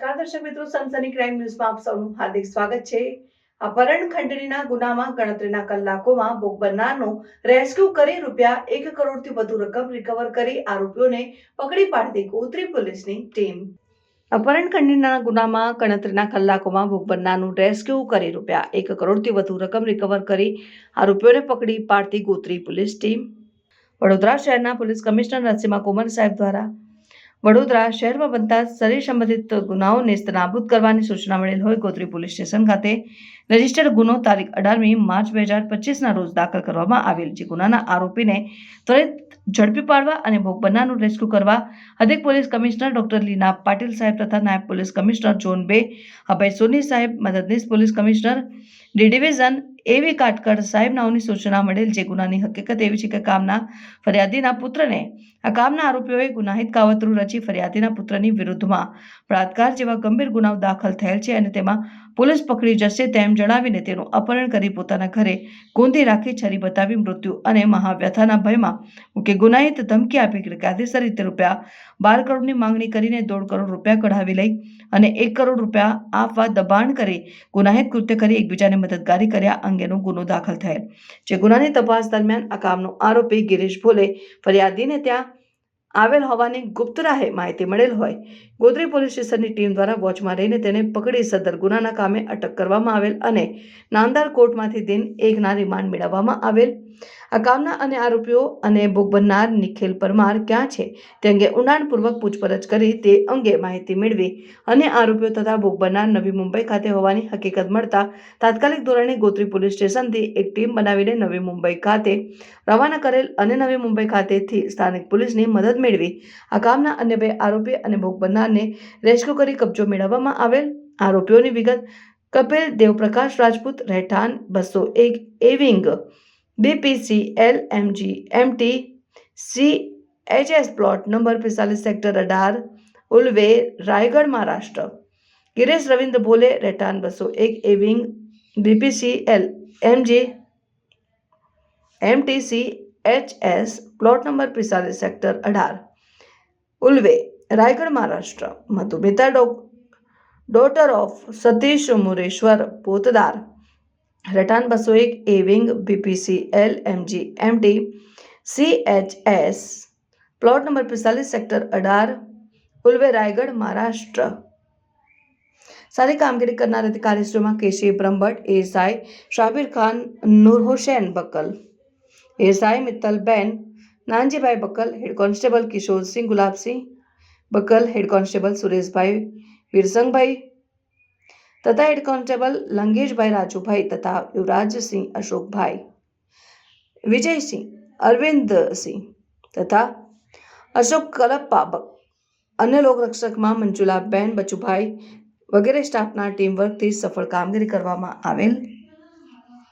દર્શક મિત્રો, સનસની ક્રાઇમ ન્યૂઝમાં આપ સૌનું હાર્દિક સ્વાગત છે. અપહરણ ખંડણીના ગુનામાં ગણતરીના કલાકોમાં ભોગ બનનારનો રેસ્ક્યુ કરી રૂપિયા એક કરોડથી વધુ રકમ રિકવર કરી આરોપીઓને પકડી પાડતી ગોત્રી પોલીસની ટીમ. અપહરણ ખંડણીના ગુનામાં ગણતરીના કલાકોમાં ભોગ બનનારનું રેસ્ક્યુ કરી રૂપિયા એક કરોડથી વધુ રકમ રિકવર કરી આરોપીઓને પકડી પાડતી ગોત્રી પોલીસ ટીમ. વડોદરા શહેરના પોલીસ કમિશનર નરસિંહ કુમાર સાહેબ દ્વારા વડોદરા શહેરમાં બનતા શરીર સંબંધિત ગુનાઓને નાબૂદ કરવાની સૂચના મળેલ હોય ગોત્રી પોલીસ સ્ટેશન ખાતે. રજીસ્ટર્ડ ગુનો તારીખ અઢારમી માર્ચ બે હજાર પચીસના રોજ દાખલ કરવામાં આવેલ, જે ગુનાના આરોપીને ત્વરિત ઝડપી પાડવા અને ભોગ બનનારનું રેસ્ક્યુ કરવા અધિક police commissioner doctor Leena Patil સાહેબ તથા નાયબ પોલીસ કમિશનર જોન બે, અભય સોની સાહેબ, મદદનીશ પોલીસ કમિશનર, ડી ડિવિઝન એવી કાટકર સાહેબ નાઓની સૂચના મળેલ જે ગુનાની હકીકત એવી છે કે કામના ફરિયાદીના પુત્રને, આ કામના આરોપીઓએ ગુનાહિત કાવતરું રચી ફરિયાદીના પુત્રની વિરુદ્ધમાં બળાત્કાર જેવા ગંભીર ગુનાઓ દાખલ થયેલ છે અને તેમાં પોલીસ પકડી જશે તેમ જણાવીને તેનું અપહરણ કરી પોતાના ઘરે ગોંધી રાખી છરી બતાવી મૃત્યુ અને મહાવ્યથાના ભયમાં કે ગુનાહિત ધમકી આપી કાયદેસર રીતે રૂપિયા બાર કરોડની માંગણી કરીને દોઢ કરોડ રૂપિયા કઢાવી લઈ અને એક કરોડ રૂપિયા આપવા દબાણ કરી ગુનાહિત કૃત્ય કરી એકબીજાને મદદગારી કર્યા અંગેનો ગુનો દાખલ થયેલ. જે ગુનાની તપાસ દરમિયાન આ કામનો આરોપી ગિરીશ ભોલે ફરિયાદીને ત્યાં આવેલ હોવાની ગુપ્ત રાહે માહિતી મળેલ હોય. ગોત્રી પોલીસ સ્ટેશનની ટીમ દ્વારા વોચમાં રહીને તેને પકડી સદર ગુનાના કામે અટક કરવામાં આવેલ અને નામદાર કોર્ટમાંથી દિન એકના રિમાન્ડ મેળવવામાં આવેલ. આ કામના અને આરોપીઓ અને ભોગ બનનાર નિખિલ પરમાર ક્યાં છે તે અંગે ઊંડાણપૂર્વક પૂછપરછ કરી તે અંગે માહિતી મેળવી અને આરોપીઓ તથા ભોગ બનનાર નવી મુંબઈ ખાતે હોવાની હકીકત મળતા તાત્કાલિક ધોરણે ગોત્રી પોલીસ સ્ટેશનથી એક ટીમ બનાવીને નવી મુંબઈ ખાતે રવાના કરેલ અને નવી મુંબઈ ખાતેથી સ્થાનિક પોલીસની મદદ મેળવી. આ કામના અન્ય બે આરોપી અને ભોગ બનનારને રેસ્ક્યુ કરી કબજો મેળવવામાં આવેલ. આરોપીઓની વિગત, કપિલ દેવપ્રકાશ રાજપૂત, રહેઠાણ બસો એક, A wing BPC L MG MT C HS plot number પિસ્તાલીસ, સેક્ટર અઢાર, ઉલ્વે, રાયગઢ, મહારાષ્ટ્ર. ગિરેશ રવિન્દ્ર ભોલે, રહેઠાણ બસો એક, A wing BPC L MG MTC H S plot number પિસ્તાલીસ સેક્ટર અઢાર ઉલ્વે રાયગઢ મહારાષ્ટ્ર મધુમિતા ડો ડોટર ઓફ સતીશ મુરેશ્વર પોતદાર રટાન બસો એક A wing BPC L MG MT C H S plot number પિસ્તાલીસ સેક્ટર અઢાર ઉલ્વે રાયગઢ મહારાષ્ટ્ર સારી કામગીરી કરનાર અધિકારીશ્રીમાં Keshi Brahmbhatt ASI Shabir Khan Noor Hussain buckle ASI મિત્તલબેન Nanjibhai buckle head constable Kishorsinh Gulabsinh buckle head constable Sureshbhai Virsangbhai તથા head constable લંગેશભાઈ Rajubhai તથા યુવરાજસિંહ અશોકભાઈ વિજયસિંહ અરવિંદસિંહ તથા અશોક કલપ્પા અન્ય લોકરક્ષકમાં મંજુલાબેન બચુભાઈ વગેરે સ્ટાફના ટીમવર્કથી સફળ કામગીરી કરવામાં આવેલ